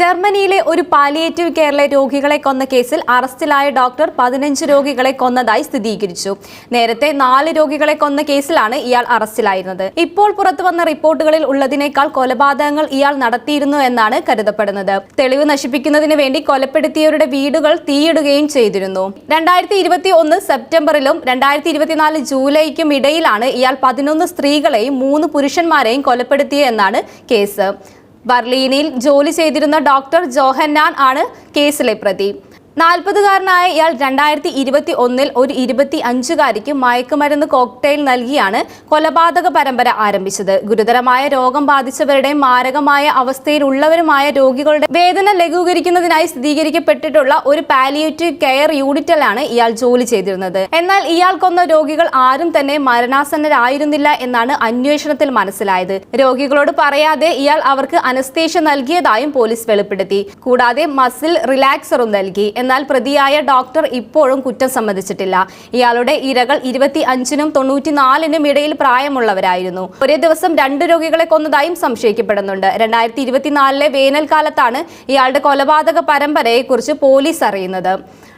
ജർമ്മനിയിലെ ഒരു പാലിയേറ്റീവ് കെയറിലെ രോഗികളെ കൊന്ന കേസിൽ അറസ്റ്റിലായ ഡോക്ടർ പതിനഞ്ച് രോഗികളെ കൊന്നതായി സ്ഥിരീകരിച്ചു. നേരത്തെ നാല് രോഗികളെ കൊന്ന കേസിലാണ് ഇയാൾ അറസ്റ്റിലായിരുന്നത്. ഇപ്പോൾ പുറത്തു വന്ന റിപ്പോർട്ടുകളിൽ ഉള്ളതിനേക്കാൾ കൊലപാതകങ്ങൾ ഇയാൾ നടത്തിയിരുന്നു എന്നാണ് കരുതപ്പെടുന്നത്. തെളിവ് നശിപ്പിക്കുന്നതിന് വേണ്ടി കൊലപ്പെടുത്തിയവരുടെ വീടുകൾ തീയിടുകയും ചെയ്തിരുന്നു. രണ്ടായിരത്തി ഇരുപത്തി ഒന്ന് സെപ്റ്റംബറിലും രണ്ടായിരത്തി ഇരുപത്തിനാല് ജൂലൈക്കും ഇടയിലാണ് ഇയാൾ പതിനൊന്ന് സ്ത്രീകളെയും മൂന്ന് പുരുഷന്മാരെയും കൊലപ്പെടുത്തിയെന്നാണ് കേസ്. ബർലീനിൽ ജോലി ചെയ്തിരുന്ന ഡോക്ടർ ജോഹന്നാൻ ആണ് കേസിലെ പ്രതി. നാൽപ്പതുകാരനായ ഇയാൾ രണ്ടായിരത്തി ഇരുപത്തി ഒന്നിൽ ഒരു ഇരുപത്തി അഞ്ചുകാരിക്ക് മയക്കുമരുന്ന് കോക്ടെയിൽ നൽകിയാണ് കൊലപാതക പരമ്പര ആരംഭിച്ചത്. ഗുരുതരമായ രോഗം ബാധിച്ചവരുടെയും മാരകമായ അവസ്ഥയിലുള്ളവരുമായ രോഗികളുടെ വേദന ലഘൂകരിക്കുന്നതിനായി സ്ഥിരീകരിക്കപ്പെട്ടിട്ടുള്ള ഒരു പാലിയേറ്റീവ് കെയർ യൂണിറ്റിലാണ് ഇയാൾ ജോലി ചെയ്തിരുന്നത്. എന്നാൽ ഇയാൾ കൊന്ന രോഗികൾ ആരും തന്നെ മരണാസന്നരായിരുന്നില്ല എന്നാണ് അന്വേഷണത്തിൽ മനസ്സിലായത്. രോഗികളോട് പറയാതെ ഇയാൾ അവർക്ക് അനസ്തേഷ്യ നൽകിയതായും പോലീസ് വെളിപ്പെടുത്തി. കൂടാതെ മസിൽ റിലാക്സറും നൽകി. എന്നാൽ പ്രതിയായ ഡോക്ടർ ഇപ്പോഴും കുറ്റം സമ്മതിച്ചിട്ടില്ല. ഇയാളുടെ ഇരകൾ ഇരുപത്തി അഞ്ചിനും തൊണ്ണൂറ്റിനാലിനും ഇടയിൽ പ്രായമുള്ളവരായിരുന്നു. ഒരേ ദിവസം രണ്ട് രോഗികളെ കൊന്നതായും സംശയിക്കപ്പെടുന്നുണ്ട്. രണ്ടായിരത്തി ഇരുപത്തിനാലിലെ വേനൽക്കാലത്താണ് ഇയാളുടെ കൊലപാതക പരമ്പരയെക്കുറിച്ച് പോലീസ് അറിയുന്നത്.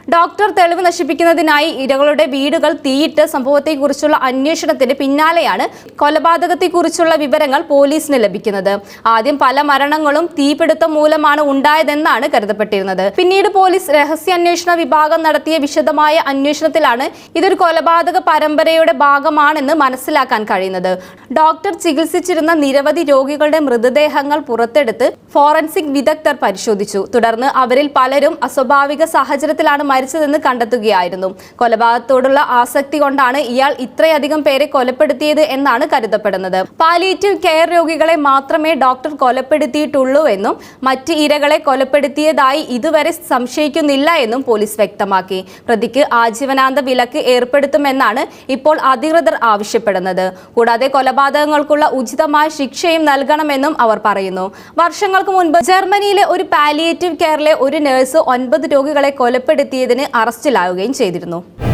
ഡോക്ടർ തെളിവ് നശിപ്പിക്കുന്നതിനായി ഇരകളുടെ വീടുകൾ തീയിട്ട് സംഭവത്തെക്കുറിച്ചുള്ള അന്വേഷണത്തിന് പിന്നാലെയാണ് കൊലപാതകത്തെക്കുറിച്ചുള്ള വിവരങ്ങൾ പോലീസിന് ലഭിക്കുന്നത്. ആദ്യം പല മരണങ്ങളും തീപിടുത്തം മൂലമാണ് ഉണ്ടായതെന്നാണ് കരുതപ്പെട്ടിരുന്നത്. പിന്നീട് പോലീസ് രഹസ്യാന്വേഷണ വിഭാഗം നടത്തിയ വിശദമായ അന്വേഷണത്തിലാണ് ഇതൊരു കൊലപാതക പരമ്പരയുടെ ഭാഗമാണെന്ന് മനസ്സിലാക്കാൻ കഴിയുന്നത്. ഡോക്ടർ ചികിത്സിച്ചിരുന്ന നിരവധി രോഗികളുടെ മൃതദേഹങ്ങൾ പുറത്തെടുത്ത് ഫോറൻസിക് വിദഗ്ധർ പരിശോധിച്ചു. തുടർന്ന് അവരിൽ പലരും അസ്വാഭാവിക സാഹചര്യത്തിലാണ് മരിച്ചതെന്ന് കണ്ടെത്തുകയായിരുന്നു. കൊലപാതകത്തോടുള്ള ആസക്തി കൊണ്ടാണ് ഇയാൾ ഇത്രയധികം പേരെ കൊലപ്പെടുത്തിയത് എന്നാണ് കരുതപ്പെടുന്നത്. പാലിയേറ്റീവ് കെയർ രോഗികളെ മാത്രമേ ഡോക്ടർ കൊലപ്പെടുത്തിയിട്ടുള്ളൂ എന്നും മറ്റ് ഇരകളെ കൊലപ്പെടുത്തിയതായി ഇതുവരെ സംശയിക്കുന്നില്ല എന്നും പോലീസ് വ്യക്തമാക്കി. പ്രതിക്ക് ആജീവനാന്ത വിലക്ക് ഏർപ്പെടുത്തുമെന്നാണ് ഇപ്പോൾ അധികൃതർ ആവശ്യപ്പെടുന്നത്. കൂടാതെ കൊലപാതകങ്ങൾക്കുള്ള ഉചിതമായ ശിക്ഷയും നൽകണമെന്നും അവർ പറയുന്നു. വർഷങ്ങൾക്ക് മുൻപ് ജർമ്മനിയിലെ ഒരു പാലിയേറ്റീവ് കെയറിലെ ഒരു നഴ്സ് ഒൻപത് രോഗികളെ കൊലപ്പെടുത്തിയതിന് അറസ്റ്റിലാവുകയും ചെയ്തിരുന്നു